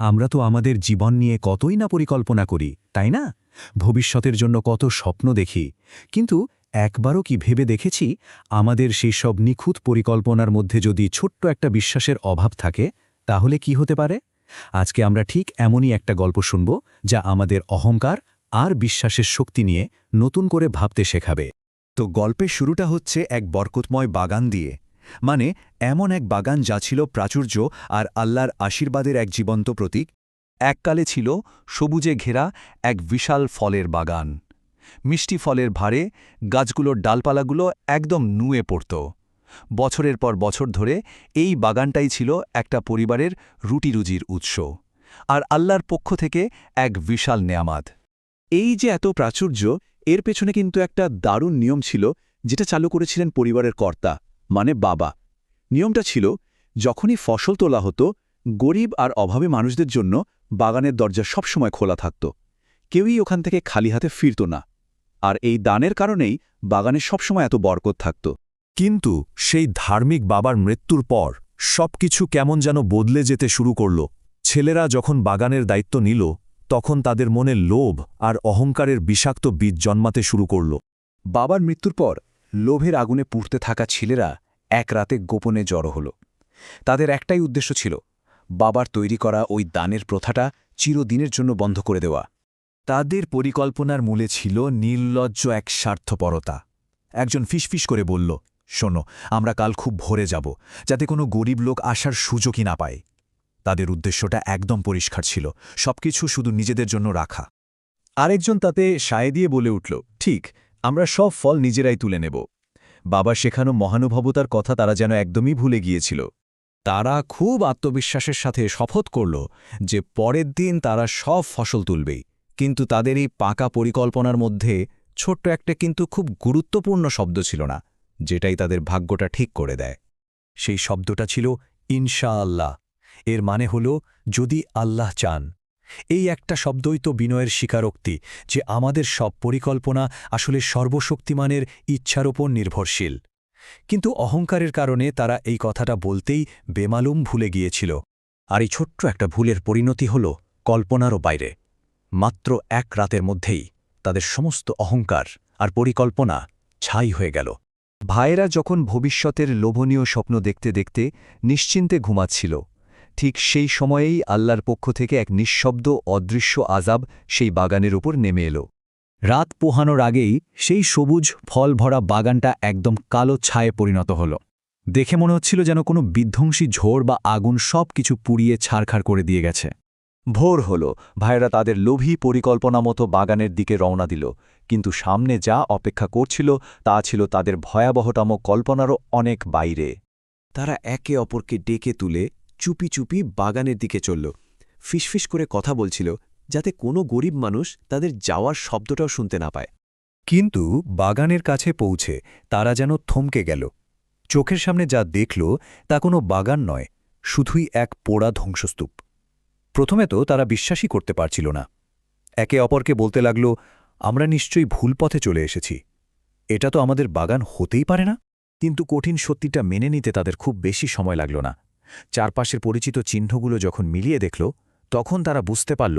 আমরা তো আমাদের জীবন নিয়ে কতই না পরিকল্পনা করি, তাই না? ভবিষ্যতের জন্য কত স্বপ্ন দেখি, কিন্তু একবারও কি ভেবে দেখেছি আমাদের সেই সব নিখুঁত পরিকল্পনার মধ্যে যদি ছোট্ট একটা বিশ্বাসের অভাব থাকে, তাহলে কি হতে পারে? আজকে আমরা ঠিক এমনই একটা গল্প শুনব যা আমাদের অহংকার আর বিশ্বাসের শক্তি নিয়ে নতুন করে ভাবতে শেখাবে। তো গল্পের শুরুটা হচ্ছে এক বরকতময় বাগান দিয়ে। মানে এমন এক বাগান যা ছিল প্রাচুর্য আর আল্লাহর আশীর্বাদের এক জীবন্ত প্রতীক। এককালে ছিল সবুজে ঘেরা এক বিশাল ফলের বাগান। মিষ্টি ফলের ভারে গাছগুলোর ডালপালাগুলো একদম নুয়ে পড়ত। বছরের পর বছর ধরে এই বাগানটাই ছিল একটা পরিবারের রুটিরুজির উৎস আর আল্লাহর পক্ষ থেকে এক বিশাল নেয়ামাদ এই যে এত প্রাচুর্য, এর পেছনে কিন্তু একটা দারুণ নিয়ম ছিল, যেটা চালু করেছিলেন পরিবারের কর্তা। মানে বাবা। নিয়মটা ছিল, যখনই ফসল তোলা হতো, গরিব আর অভাবী মানুষদের জন্য বাগানের দরজা সবসময় খোলা থাকত। কেউই ওখান থেকে খালি হাতে ফিরত না। আর এই দানের কারণেই বাগানে সবসময় এত বরকত থাকত। কিন্তু সেই ধার্মিক বাবার মৃত্যুর পর সবকিছু কেমন যেন বদলে যেতে শুরু করল। ছেলেরা যখন বাগানের দায়িত্ব নিল, তখন তাদের মনে লোভ আর অহংকারের বিষাক্ত বীজ জন্মাতে শুরু করল। বাবার মৃত্যুর পর লোভের আগুনে পুড়তে থাকা ছেলেরা এক রাতে গোপনে জড়ো হল। তাদের একটাই উদ্দেশ্য ছিল, বাবার তৈরি করা ওই দানের প্রথাটা চিরদিনের জন্য বন্ধ করে দেওয়া। তাদের পরিকল্পনার মূলে ছিল নির্লজ্জ এক স্বার্থপরতা। একজন ফিসফিস করে বলল, শোনো, আমরা কাল খুব ভোরে যাব, যাতে কোনো গরিব লোক আসার সুযোগই না পায়। তাদের উদ্দেশ্যটা একদম পরিষ্কার ছিল, সবকিছু শুধু নিজেদের জন্য রাখা। আরেকজন তাতে সায় দিয়ে বলে উঠল, ঠিক আমরা সব ফল নিজেরাই তুলে নেব। বাবা শেখানো মহানুভবতার কথা তারা যেন একদমই ভুলে গিয়েছিল। তারা খুব আত্মবিশ্বাসের সাথে শপথ করল যে পরের দিন তারা সব ফসল তুলবেই কিন্তু তাদের এই পাকা পরিকল্পনার মধ্যে ছোট্ট একটা কিন্তু খুব গুরুত্বপূর্ণ শব্দ ছিল না, যেটাই তাদের ভাগ্যটা ঠিক করে দেয়। সেই শব্দটা ছিল ইনশাআল্লাহ। এর মানে হল, যদি আল্লাহ চান এই একটা শব্দই তো বিনয়ের স্বীকারোক্তি যে আমাদের সব পরিকল্পনা আসলে সর্বশক্তিমানের ইচ্ছার ওপর নির্ভরশীল। কিন্তু অহংকারের কারণে তারা এই কথাটা বলতেই বেমালুম ভুলে গিয়েছিল। আর এই ছোট্ট একটা ভুলের পরিণতি হল কল্পনারও বাইরে। মাত্র এক রাতের মধ্যেই তাদের সমস্ত অহংকার আর পরিকল্পনা ছাই হয়ে গেল। ভাইয়েরা যখন ভবিষ্যতের লোভনীয় স্বপ্ন দেখতে দেখতে নিশ্চিন্তে ঘুমাচ্ছিল ঠিক সেই সময়েই আল্লাহর পক্ষ থেকে এক নিঃশব্দ, অদৃশ্য আজাব সেই বাগানের উপর নেমে এলো। রাত পোহানোর আগেই সেই সবুজ ফল ভরা বাগানটা একদম কালো ছায়ে পরিণত হল। দেখে মনে হচ্ছিল যেন কোনো বিধ্বংসী ঝোড় বা আগুন সব কিছু পুড়িয়ে ছাড়খাড় করে দিয়ে গেছে। ভোর হল, ভাইয়েরা তাদের লোভী পরিকল্পনা মতো বাগানের দিকে রওনা দিল, কিন্তু সামনে যা অপেক্ষা করছিল তা ছিল তাদের ভয়াবহতম কল্পনারও অনেক বাইরে। তারা একে অপরকে ডেকে তুলে চুপি চুপি বাগানের দিকে চলল। ফিসফিস করে কথা বলছিল যাতে কোনো গরিব মানুষ তাদের যাওয়ার শব্দটাও শুনতে না পায়। কিন্তু বাগানের কাছে পৌঁছে তারা যেন থমকে গেল। চোখের সামনে যা দেখল তা কোনো বাগান নয়, শুধুই এক পোড়া ধ্বংসস্তূপ। প্রথমে তো তারা বিশ্বাসই করতে পারছিল না। একে অপরকে বলতে লাগল, আমরা নিশ্চয়ই ভুল পথে চলে এসেছি। এটা তো আমাদের বাগান হতেই পারে না। কিন্তু কঠিন সত্যিটা মেনে নিতে তাদের খুব বেশি সময় লাগল না। চারপাশের পরিচিত চিহ্নগুলো যখন মিলিয়ে দেখল, তখন তারা বুঝতে পারল,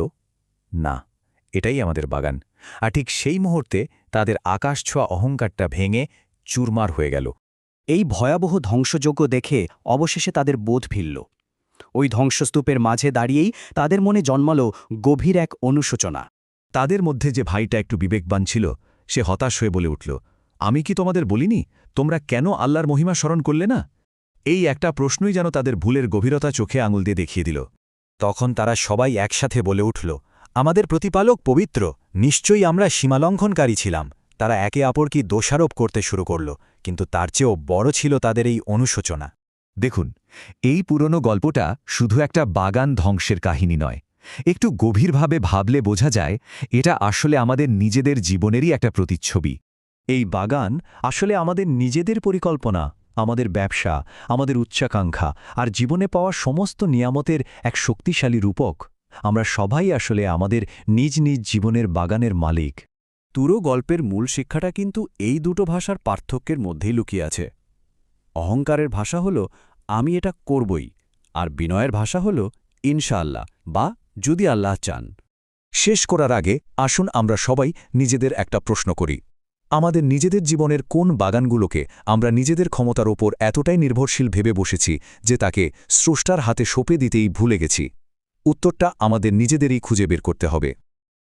না, এটাই আমাদের বাগান। আর ঠিক সেই মুহূর্তে তাদের আকাশ ছোঁয়া অহংকারটা ভেঙে চুরমার হয়ে গেল। এই ভয়াবহ ধ্বংসযজ্ঞ দেখে অবশেষে তাদের বোধ ফিরল। ওই ধ্বংসস্তূপের মাঝে দাঁড়িয়েই তাদের মনে জন্মালো গভীর এক অনুশোচনা। তাদের মধ্যে যে ভাইটা একটু বিবেকবান ছিল, সে হতাশ হয়ে বলে উঠল, আমি কি তোমাদের বলিনি? তোমরা কেন আল্লাহর মহিমা স্মরণ করলে না? এই একটা প্রশ্নই যেন তাদের ভুলের গভীরতা চোখে আঙুল দিয়ে দেখিয়ে দিল। তখন তারা সবাই একসাথে বলে উঠল, আমাদের প্রতিপালক পবিত্র, নিশ্চয়ই আমরা সীমালঙ্ঘনকারী ছিলাম। তারা একে অপরকে দোষারোপ করতে শুরু করল, কিন্তু তার চেয়েও বড় ছিল তাদের এই অনুশোচনা। দেখুন, এই পুরনো গল্পটা শুধু একটা বাগান ধ্বংসের কাহিনী নয়। একটু গভীরভাবে ভাবলে বোঝা যায়, এটা আসলে আমাদের নিজেদের জীবনেরই একটা প্রতিচ্ছবি। এই বাগান আসলে আমাদের নিজেদের পরিকল্পনা। আমাদের ব্যবসা, আমাদের উচ্চাকাঙ্ক্ষা আর জীবনে পাওয়া সমস্ত নিয়ামতের এক শক্তিশালী রূপক। আমরা সবাই আসলে আমাদের নিজ নিজ জীবনের বাগানের মালিক। তুরো গল্পের মূল শিক্ষাটা কিন্তু এই দুটো ভাষার পার্থক্যের মধ্যেই লুকিয়ে আছে। অহংকারের ভাষা হল, আমি এটা করবই আর বিনয়ের ভাষা হল, ইনশাআল্লাহ বা যদি আল্লাহ চান শেষ করার আগে আসুন আমরা সবাই নিজেদের একটা প্রশ্ন করি। আমাদের নিজেদের জীবনের কোন বাগানগুলোকে আমরা নিজেদের ক্ষমতার ওপর এতটাই নির্ভরশীল ভেবে বসেছি যে তাকে স্রষ্টার হাতে সঁপে দিতেই ভুলে গেছি। উত্তরটা আমাদের নিজেদেরই খুঁজে বের করতে হবে।